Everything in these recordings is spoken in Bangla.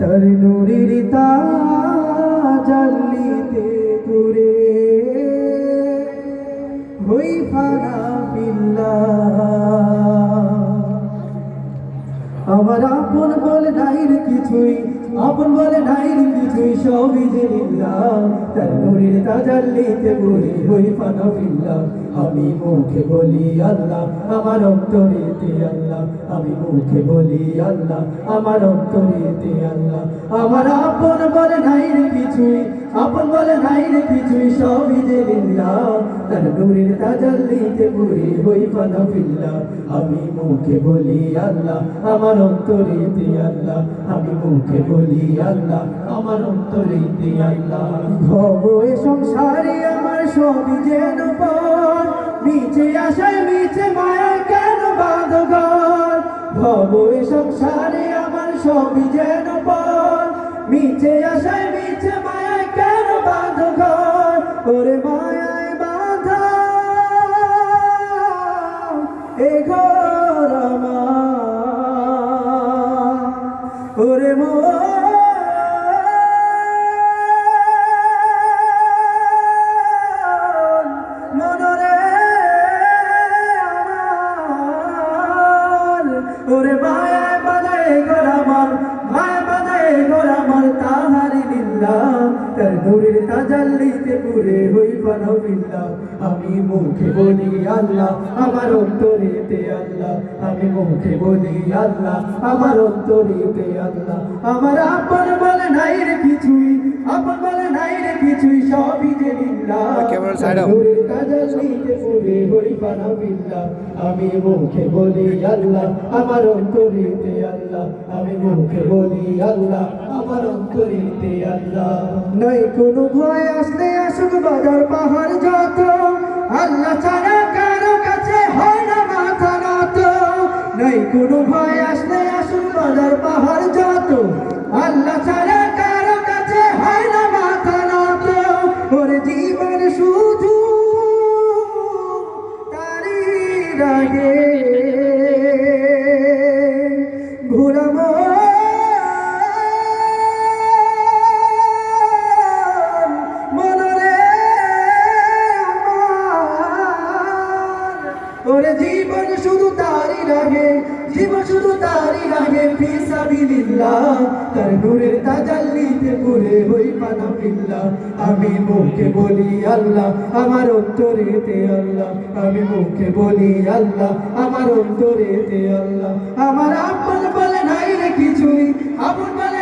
তর নুরের তাজালিতে তুরে হই ফানা বিল্লা আমার আপন বল নাইর কিছুই আপন বলে নাই কিছুই সবই যে লিল্লাহ তার নূরের তাজাল্লিতে বলি হই ফানা আমি মুখে বলি, আল্লাহ, আমার অন্তরেতে আল্লাহ। আমি মুখে বলি, আল্লাহ, আমার অন্তরেতে আল্লাহ। আমার আপন বলে নাই কিছুই আপন বলে নাই রে কিছুই সবই যে লিল্লাহ তার নূরের তাজাল্লিতে বলি হই ফানা ফিল্লাহ আমি মুখে বলি আল্লাহ, আমার অন্তরেতে আল্লাহ। আমি মুখে বলি আল্লাহ, আমার অন্তরেতে আল্লাহ। ভব এ সংসারে আমার সবই যেন পর। নিচে আসায় নিচে মায়া কেন বাঁধঘর? ভব এ সংসারে আমার সবই যেন পর। নিচে আসায় নিচে মায়া কেন বাঁধঘর ওরে মায়ায় বাধা। এ ঘর আমার। ওরে মন নূরের তাজাল্লিতে পুরে হই ফানা বিল্লাহ আমি মুখে বলি আল্লাহ আমার অন্তরেতে আল্লাহ। আমি মুখে বলি আল্লাহ আমার অন্তরেতে আল্লাহ। আমার আপন বলে নাই রে কিছুই আপন বলে নাই রে কিছুই সবই যে. নূরের তাজাল্লিতে আমি মুখে বলি আল্লাহ, আমার অন্তরেতে আল্লাহ। আমি মুখে বলি আল্লাহ, আমার অন্তরেতে আল্লাহ। নাই কোনো ভয় আসলে আসুক বাজার পাহাড় যত। আল্লাহ ছাড়া কারও কাছে হয় না মাথা নত। নাই কোনো ভয় আসলে আসুক বাজার পাহাড় যত। তারি সাবিলিল্লাহ, তার নূরের তাজাল্লিতে পুরে হই আমি মুখে বলি আল্লাহ, আমার অন্তরেতে আল্লাহ। আমি মুখে বলি আল্লাহ, আমার অন্তরেতে আল্লাহ। আমার আপন বলে নাই রে কিছুই, আপন বলে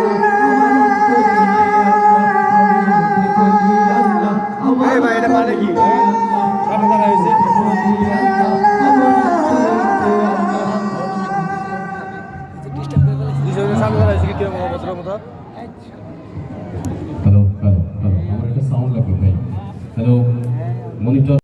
কীরকম হ্যালো হ্যালো হ্যালো আমার একটা সাউন্ড লাগবে ভাই। Hello monitor